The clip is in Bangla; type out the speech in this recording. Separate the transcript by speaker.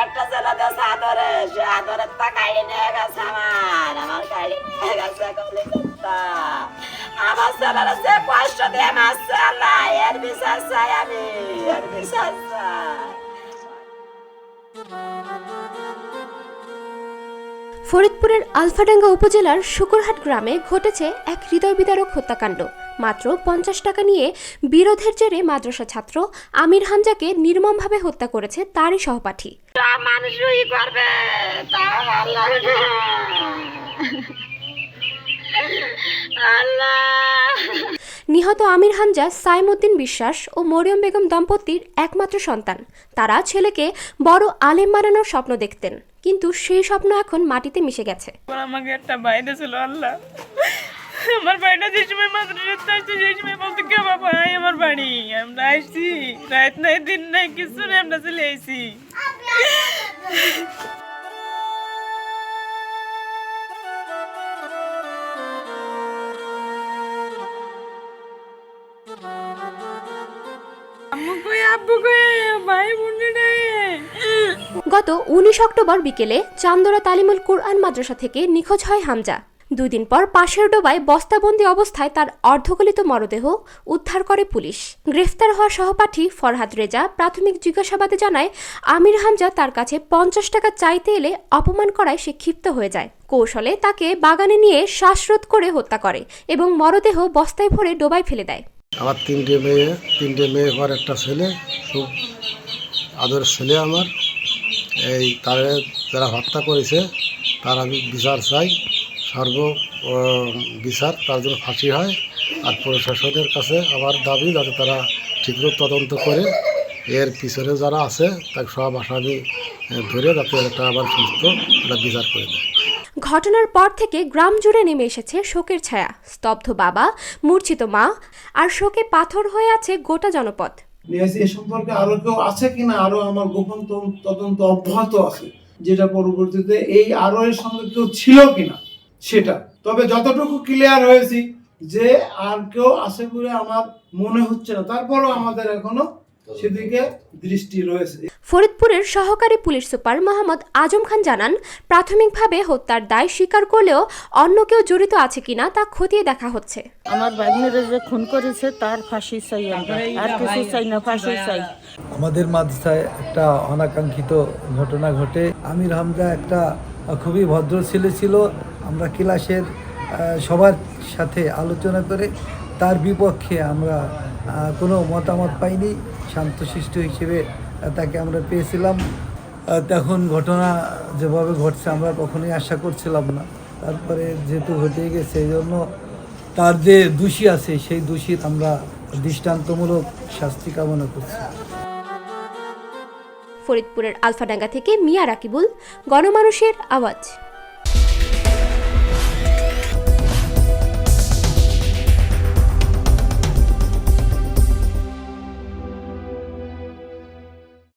Speaker 1: একটা ছেলে দেশে আদরে সে আদরের তা কাড়ি নিয়ে গেছে আমার আমার কাড়ি নিয়ে গেছে কলিকাতা আমার ছেলেরা যে কষ্ট দিয়ে মারছে আল্লাহ এর বিচার চাই আমি এর বিচার চাই
Speaker 2: ফরিদপুরের আলফাডাঙ্গা উপজেলার শুকুরহাট গ্রামে ঘটেছে এক হৃদয় বিদারক হত্যাকাণ্ড। মাত্র পঞ্চাশ টাকা নিয়ে বিরোধের জেরে মাদ্রাসা ছাত্র আমির হামজাকে নির্মমভাবে হত্যা করেছে তারই সহপাঠী। নিহত আমির হামজা সাইমুদ্দিন বিশ্বাস ও মরিয়ম বেগম দম্পতির একমাত্র সন্তান। তারা ছেলেকে বড় আলেম বানানোর স্বপ্ন দেখতেন। কিন্তু সেই স্বপ্ন এখন মাটিতে মিশে গেছে।
Speaker 3: আমাকে একটা বাইরে ছিল আল্লাহ। আমার বাড়িটা যে সময় আসছে সেই সময় বাবা? আয় আমার বাড়ি। আমরা আসছি। রাত নাই, দিন নাই, কিছু নেই, আমরা চলে আম্মু কই, আব্বু কই, ভাই বোন নাই
Speaker 2: গত উনিশ অক্টোবর বিকেলে চান্দরা তালিমুল কুরআন মাদ্রাসা থেকে নিখোঁজ হয় হামজা। দুই দিন পর পাশের ডোবায় বস্তাবন্দি অবস্থায় তার অর্ধগলিত মরদেহ উদ্ধার করে পুলিশ। গ্রেফতার হওয়া সহপাঠী ফরহাদ রেজা প্রাথমিক জিজ্ঞাসাবাদে জানায়, আমির হামজা তার কাছে পঞ্চাশ টাকা চাইতে এলে অপমান করায় সে ক্ষিপ্ত হয়ে যায়। কৌশলে তাকে বাগানে নিয়ে শ্বাসরোধ করে হত্যা করে এবং মরদেহ বস্তায় ভরে ডোবায় ফেলে দেয়।
Speaker 4: আমার তিনটে মেয়ে তিনটে মেয়ে হওয়ার একটা ছেলে, খুব আদর ছেলে আমার। এই তারে যারা হত্যা করেছে, তার আমি বিচার চাই। সর্ব বিচার তার জন্য ফাঁসি হয়। আর প্রশাসনের কাছে আমার দাবি যাতে তারা ঠিকমতো তদন্ত করে। এর পিছনে যারা আছে তাকে সব আসামি ধরে যাতে একটা আবার সুস্থ একটা বিচার করে দেয়।
Speaker 2: ঘটনার পর থেকে গ্রাম জুড়ে নেমে এসেছে শোকের ছায়া। স্তব্ধ বাবা, মূর্ছিত মা, আর শোকে পাথর হয়ে আছে গোটা জনপদ।
Speaker 5: এ সম্পর্কে আরও কেউ আছে কিনা? আরও আমার গোপন তদন্ত অব্যাহত আছে। যেটা পরবর্তীতে এই আরও এর সঙ্গে কেউ ছিল কিনা? সেটা। তবে যতটুকু ক্লিয়ার হয়েছি যে আর কেউ আছে বলে আমার মনে হচ্ছে না। তারপরও আমাদের এখনও সেদিকে দৃষ্টি রয়েছে।
Speaker 2: ফরিদপুরের সহকারী পুলিশ সুপার মোহাম্মদ আজম খান জানান প্রাথমিকভাবে হত্যার দায় স্বীকার করলেও অন্য কেউ জড়িত আছে কিনা তা খতিয়ে দেখা হচ্ছে।
Speaker 6: আমার ভাগ্নেরা যে খুন করেছে তার ফাঁসি চাই আমরা। আর কিছু চাই না ফাঁসি চাই।
Speaker 7: আমাদের মাদ্রাসায় একটা অনাকাঙ্ক্ষিত ঘটনা ঘটে। আমির হামজা একটা খুবই ভদ্র ছেলে ছিল। আমরা ক্লাসের সবার সাথে আলোচনা করে তার বিপক্ষে আমরা কোনো মতামত পাইনি। শান্তশিষ্ট হিসেবে তাকে আমরা পেয়েছিলাম। তখন ঘটনা যেভাবে ঘটছে আমরা কখনোই আশা করছিলাম না। তারপরে যেহেতু ঘটে গেছে, এই জন্য তার যে দোষী আছে, সেই দোষীর আমরা দৃষ্টান্তমূলক শাস্তি কামনা করছি।
Speaker 2: ফরিদপুরের আলফাডাঙ্গা থেকে মিয়া রাকিবুল, গণমানুষের আওয়াজ।